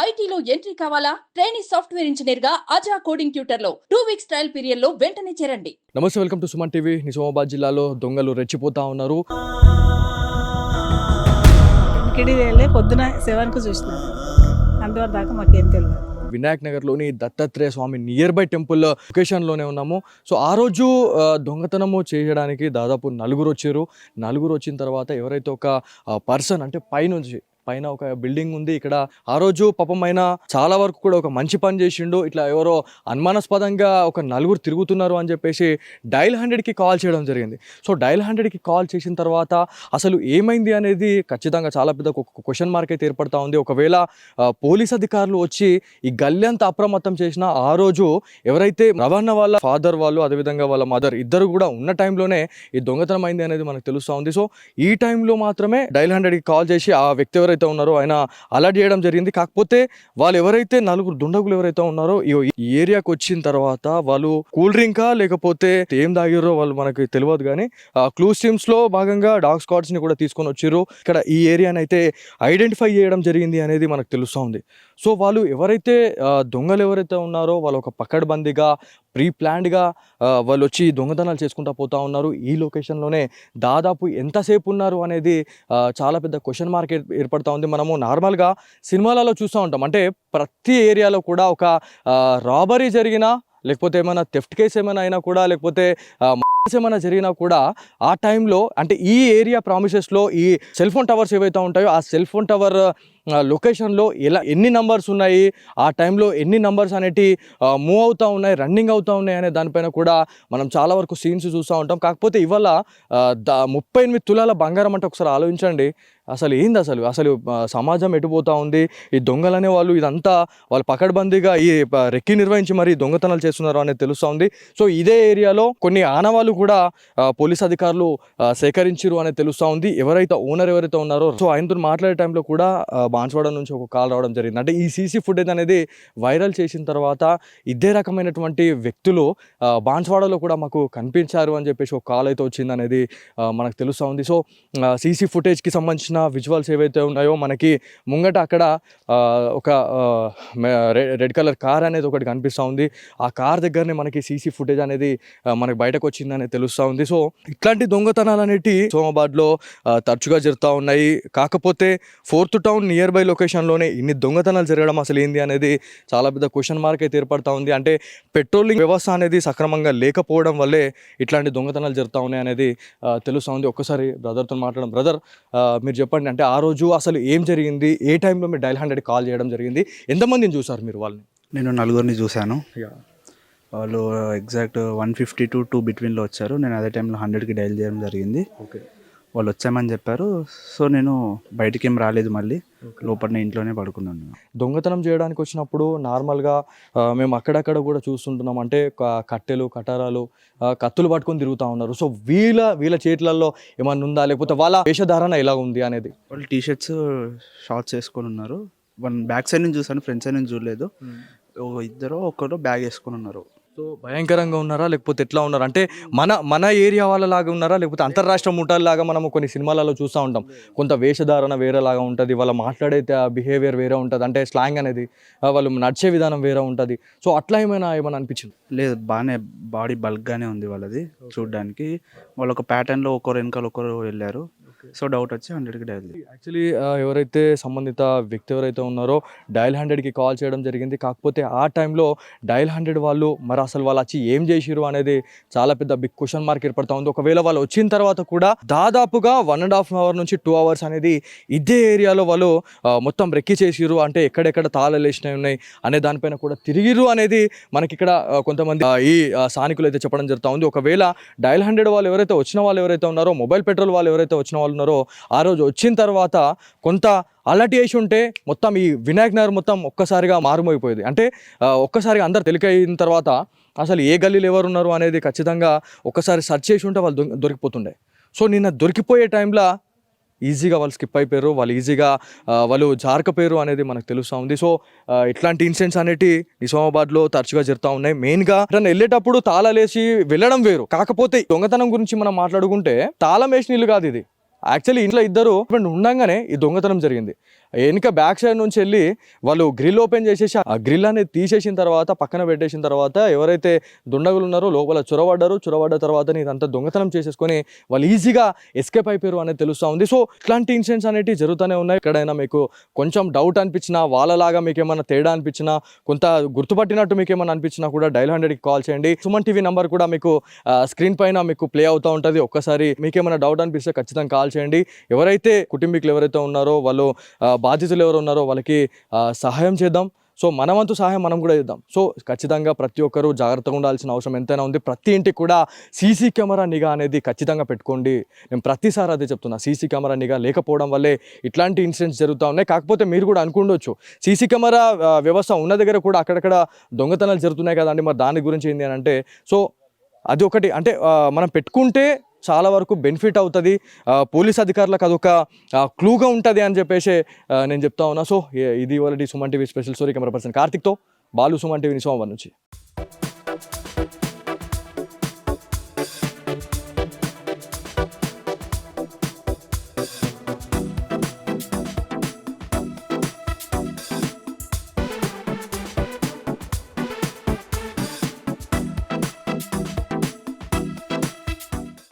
ఐటీలో ఎంట్రీ కావాలా? Training software ఇంజనీర్గా అజా కోడింగ్ ట్యూటర్లో టూ వీక్స్ ట్రయల్ పీరియడ్లో వెంటనే చేరండి. నమస్తే welcome to Suman TV. Nizamabad జిల్లాలో దొంగలు రెచ్చిపోతా ఉన్నారు. పొద్దున సెవెన్కు చూసిన. అందువల్ల దాకా మాకేం తెలియదు వినాయక్ నగర్లోని Dattatreya Swami near by temple లొకేషన్లోనే ఉన్నాము. సో ఆ రోజు దొంగతనము చేయడానికి దాదాపు నలుగురు వచ్చారు. నలుగురు వచ్చిన తర్వాత ఎవరైతే ఒక పర్సన్ అంటే పైనుంచి పైన ఒక బిల్డింగ్ ఉంది. ఇక్కడ ఆ రోజు పాపం ఆయన చాలా వరకు కూడా ఒక మంచి పని చేసిండు. ఇట్లా ఎవరో అనుమానాస్పదంగా ఒక నలుగురు తిరుగుతున్నారు అని చెప్పేసి డైల్ హండ్రెడ్కి కాల్ చేయడం జరిగింది. సో డైల్ హండ్రెడ్కి కాల్ చేసిన తర్వాత అసలు ఏమైంది అనేది ఖచ్చితంగా చాలా పెద్ద క్వశ్చన్ మార్క్ అయితే ఏర్పడతా ఉంది. ఒకవేళ పోలీస్ అధికారులు వచ్చి ఈ గల్లంత అప్రమత్తం చేసిన ఆ రోజు ఎవరైతే రవాణా వాళ్ళ ఫాదర్ వాళ్ళు అదేవిధంగా వాళ్ళ మదర్ ఇద్దరు కూడా ఉన్న టైంలోనే ఈ దొంగతనం అయింది అనేది మనకు తెలుస్తూ ఉంది. సో ఈ టైంలో మాత్రమే డైల్ హండ్రెడ్కి కాల్ చేసి ఆ వ్యక్తి ఎవరైతే ఉన్నారో ఆయన అలర్ట్ చేయడం జరిగింది. కాకపోతే వాళ్ళు ఎవరైతే నలుగురు దుండగులు ఎవరైతే ఉన్నారో ఈ ఏరియాకి వచ్చిన తర్వాత వాళ్ళు కూల్ డ్రింకా లేకపోతే ఏం తాగిరో వాళ్ళు మనకి తెలియదు కానీ క్లూస్ టీమ్స్లో భాగంగా డాగ్ స్క్వాడ్స్ని కూడా తీసుకొని వచ్చారు ఇక్కడ ఈ ఏరియాని అయితే ఐడెంటిఫై చేయడం జరిగింది అనేది మనకు తెలుస్తూ ఉంది. సో వాళ్ళు ఎవరైతే దొంగలు ఎవరైతే ఉన్నారో వాళ్ళు ఒక పకడ్బందీగా ప్రీ ప్లాన్డ్గా వాళ్ళు వచ్చి దొంగతనాలు చేసుకుంటా పోతా ఉన్నారు. ఈ లొకేషన్లోనే దాదాపు ఎంతసేపు ఉన్నారు అనేది చాలా పెద్ద క్వశ్చన్ మార్క్ ఏర్పడుతూ ఉంది. మనము నార్మల్గా సినిమాలలో చూస్తూ ఉంటాం. అంటే ప్రతి ఏరియాలో కూడా ఒక రాబరీ జరిగినా లేకపోతే ఏమైనా థెఫ్ట్ కేసు ఏమైనా అయినా కూడా లేకపోతే ఏమైనా జరిగినా కూడా ఆ టైంలో అంటే ఈ ఏరియా ప్రామిసెస్లో ఈ సెల్ ఫోన్ టవర్స్ ఏవైతే ఉంటాయో ఆ సెల్ ఫోన్ టవర్ లొకేషన్లో ఎలా ఎన్ని నంబర్స్ ఉన్నాయి ఆ టైంలో ఎన్ని నంబర్స్ అనేటి మూవ్ అవుతూ ఉన్నాయి రన్నింగ్ అవుతూ ఉన్నాయి అనే దానిపైన కూడా మనం చాలా వరకు సీన్స్ చూస్తూ ఉంటాం. కాకపోతే ఇవాళ దా ముప్పై ఎనిమిది తులాల బంగారం అంటే ఒకసారి ఆలోచించండి. అసలు ఏంది అసలు? అసలు సమాజం ఎటుపోతూ ఉంది? ఈ దొంగలనే వాళ్ళు ఇదంతా వాళ్ళు పకడ్బందీగా ఈ రెక్కి నిర్వహించి మరి దొంగతనాలు చేస్తున్నారు అనేది తెలుస్తూ ఉంది. సో ఇదే ఏరియాలో కొన్ని ఆనవాళ్ళు కూడా పోలీస్ అధికారులు సేకరించారు అనేది తెలుస్తూ ఉంది. ఎవరైతే ఓనర్ ఎవరైతే ఉన్నారో సో ఆయనతో మాట్లాడే టైంలో కూడా బాన్స్వాడ నుంచి ఒక కాల్ రావడం జరిగింది. అంటే ఈ సీసీ ఫుటేజ్ అనేది వైరల్ చేసిన తర్వాత ఇదే రకమైనటువంటి వ్యక్తులు బాన్స్వాడలో కూడా మాకు కనిపించారు అని చెప్పేసి ఒక కాల్ అయితే వచ్చింది అనేది మనకు తెలుస్తూ ఉంది సో సీసీ ఫుటేజ్కి సంబంధించిన విజువల్స్ ఏవైతే ఉన్నాయో మనకి ముంగట అక్కడ ఒక రెడ్ కలర్ కార్ అనేది ఒకటి కనిపిస్తూ ఉంది ఆ కార్ దగ్గరనే మనకి సీసీ ఫుటేజ్ అనేది మనకి బయటకు వచ్చిందని తెలుస్తూ ఉంది సో ఇట్లాంటి దొంగతనాలు అనేటి సోమాబాద్లో తరచుగా జరుగుతూ ఉన్నాయి. కాకపోతే ఫోర్త్ టౌన్ నియర్ బై లొకేషన్లోనే ఇన్ని దొంగతనాలు జరగడం అసలు ఏంది అనేది చాలా పెద్ద క్వశ్చన్ మార్క్ అయితే ఏర్పడతా ఉంది. అంటే పెట్రోలింగ్ వ్యవస్థ అనేది సక్రమంగా లేకపోవడం వల్లే ఇట్లాంటి దొంగతనాలు జరుగుతూ ఉన్నాయి అనేది తెలుస్తూ ఉంది. ఒక్కసారి బ్రదర్తో మాట్లాడడం బ్రదర్ మీరు చెప్పండి అంటే ఆ రోజు అసలు ఏం జరిగింది? ఏ టైంలో మీరు డైల్ హండ్రెడ్ కాల్ చేయడం జరిగింది? ఎంతమందిని చూసారు మీరు వాళ్ళని? నేను నలుగురిని చూశాను. వాళ్ళు exact one fifty to two బిట్వీన్లో వచ్చారు. నేను అదే టైంలో హండ్రెడ్కి డైల్ చేయడం జరిగింది. ఓకే. వాళ్ళు వచ్చామని చెప్పారు. సో నేను బయటికి ఏం రాలేదు మళ్ళీ. లోపల ఇంట్లోనే పడుకున్నాను. దొంగతనం చేయడానికి వచ్చినప్పుడు నార్మల్గా మేము అక్కడక్కడ కూడా చూస్తుంటున్నాం. అంటే కట్టెలు కటారాలు కత్తులు పట్టుకొని తిరుగుతూ ఉన్నారు. సో వీళ్ళ వీళ్ళ చేతులలో ఏమన్నా ఉందా? లేకపోతే వాళ్ళ వేషధారణ ఎలా ఉంది అనేది? వాళ్ళు టీ షర్ట్స్ షార్ట్స్ వేసుకొని ఉన్నారు. వన్ బ్యాక్ సైడ్ నుంచి చూసాను ఫ్రంట్ సైడ్ నుంచి చూడలేదు. ఓ ఇద్దరు ఒకరు బ్యాగ్ వేసుకొని ఉన్నారు. సో భయంకరంగా ఉన్నారా? లేకపోతే ఎట్లా ఉన్నారు? అంటే మన మన ఏరియా వాళ్ళలాగా ఉన్నారా? లేకపోతే అంతర్రాష్ట్ర ముఠాలలాగా మనము కొన్ని సినిమాలలో చూస్తూ ఉంటాం. కొంత వేషధారణ వేరేలాగా ఉంటుంది. వాళ్ళ మాట్లాడే బిహేవియర్ వేరే ఉంటుంది. అంటే స్లాంగ్ అనేది వాళ్ళు నడిచే విధానం వేరే ఉంటుంది. సో అట్లా ఏమైనా ఏమైనా అనిపించింది? లేదు. బాగానే బాడీ బల్క్గానే ఉంది వాళ్ళది చూడడానికి. వాళ్ళు ఒక ప్యాటర్న్లో ఒకరు వెనకాల ఒకరు వెళ్ళారు. సో డౌట్ వచ్చి హండ్రెడ్కి డైల్ యాక్చువల్లీ ఎవరైతే సంబంధిత వ్యక్తి ఎవరైతే ఉన్నారో డయల్ హండ్రెడ్కి కాల్ చేయడం జరిగింది. కాకపోతే ఆ టైంలో డయల్ హండ్రెడ్ వాళ్ళు మరి అసలు వాళ్ళు వచ్చి ఏం చేసిరు అనేది చాలా పెద్ద బిగ్ క్వశ్చన్ మార్క్ ఏర్పడతా ఉంది. ఒకవేళ వాళ్ళు వచ్చిన తర్వాత కూడా దాదాపుగా వన్ అండ్ హాఫ్ అవర్ నుంచి టూ అవర్స్ అనేది ఇదే ఏరియాలో వాళ్ళు మొత్తం రెక్కి చేసిరు అంటే ఎక్కడెక్కడ తాళాలు వేసినవి ఉన్నాయి అనే దానిపైన కూడా తిరిగిరు అనేది మనకి ఇక్కడ కొంతమంది ఈ స్థానికులు అయితే చెప్పడం జరుగుతూ ఉంది. ఒకవేళ డయల్ హండ్రెడ్ వాళ్ళు ఎవరైతే వచ్చిన వాళ్ళు ఎవరైతే ఉన్నారో మొబైల్ పెట్రోల్ వాళ్ళు ఎవరైతే వచ్చిన వాళ్ళు ఉన్నారో ఆ రోజు వచ్చిన తర్వాత కొంత అలర్ట్ చేసి ఉంటే మొత్తం ఈ వినాయక్ నగర్ మొత్తం ఒక్కసారిగా మారుమోగిపోయేది. అంటే ఒక్కసారిగా అందరు తెలికైన తర్వాత అసలు ఏ గల్లీలు ఎవరు ఉన్నారు అనేది ఖచ్చితంగా ఒక్కసారి సెర్చ్ చేసి ఉంటే వాళ్ళు దొరికిపోతుండే. సో నిన్న దొరికిపోయే టైంలో ఈజీగా వాళ్ళు స్కిప్ అయిపోయారు. వాళ్ళు ఈజీగా వాళ్ళు జారకపోయారు అనేది మనకు తెలుస్తూ ఉంది. సో ఇట్లాంటి ఇన్సిడెంట్స్ అనేటి నిజామాబాద్లో తరచుగా జరుగుతూ ఉన్నాయి. మెయిన్గా ఎక్కడైనా వెళ్ళేటప్పుడు తాళాలేసి వెళ్ళడం వేరు. కాకపోతే దొంగతనం గురించి మనం మాట్లాడుకుంటే తాళం వేసిన ఇల్లు కాదు ఇది. యాక్చువల్లీ ఇంట్లో ఇద్దరు ఉండగానే ఈ దొంగతనం జరిగింది. వెనుక బ్యాక్ సైడ్ నుంచి వెళ్ళి వాళ్ళు గ్రిల్ ఓపెన్ చేసేసి ఆ గ్రిల్ అనేది తీసేసిన తర్వాత పక్కన పెట్టేసిన తర్వాత ఎవరైతే దుండగులు ఉన్నారో లోపల చొరబడ్డారు. చొరబడ్డ తర్వాత ఇదంతా దొంగతనం చేసేసుకొని వాళ్ళు ఈజీగా ఎస్కేప్ అయిపోయారు అనేది తెలుస్తూ ఉంది సో ఇట్లాంటి ఇన్సిడెంట్స్ అనేవి జరుగుతూనే ఉన్నాయి. ఎక్కడైనా మీకు కొంచెం డౌట్ అనిపించినా వాళ్ళలాగా మీకు ఏమైనా తేడా అనిపించినా కొంత గుర్తుపట్టినట్టు మీకు ఏమైనా అనిపించినా కూడా డైల్ హండ్రెడ్కి కాల్ చేయండి. సుమన్ టీవీ నెంబర్ కూడా మీకు స్క్రీన్ పైన మీకు ప్లే అవుతూ ఉంటుంది. ఒక్కసారి మీకు ఏమైనా డౌట్ అనిపిస్తే ఖచ్చితంగా కాల్ చేయండి. ఎవరైతే కుటుంబీకులు ఎవరైతే ఉన్నారో వాళ్ళు బాధితులు ఎవరు ఉన్నారో వాళ్ళకి సహాయం చేద్దాం. సో మన వంతు సహాయం మనం కూడా చేద్దాం. సో ఖచ్చితంగా ప్రతి ఒక్కరూ జాగ్రత్తగా ఉండాల్సిన అవసరం ఎంతైనా ఉంది. ప్రతి ఇంటికి కూడా సీసీ కెమెరా నిఘా అనేది ఖచ్చితంగా పెట్టుకోండి. నేను ప్రతిసారి అదే చెప్తున్నా సీసీ కెమెరా నిఘా లేకపోవడం వల్లే ఇట్లాంటి ఇన్సిడెంట్స్ జరుగుతూ ఉన్నాయి. కాకపోతే మీరు కూడా అనుకుండొచ్చు సీసీ కెమెరా వ్యవస్థ ఉన్న దగ్గర కూడా అక్కడక్కడ దొంగతనాలు జరుగుతున్నాయి కదండి. మరి దాని గురించి ఏంటి అని అంటే సో అది ఒకటి. అంటే మనం పెట్టుకుంటే చాలా వరకు బెనిఫిట్ అవుతుంది. పోలీస్ అధికారులకు అదొక క్లూగా ఉంటుంది అని చెప్పేసి నేను చెప్తా ఉన్నా. సో ఇది ఇవాళ Suman TV special story camera person కార్తిక్తో Balu Suman TV Nizamabad నుంచి.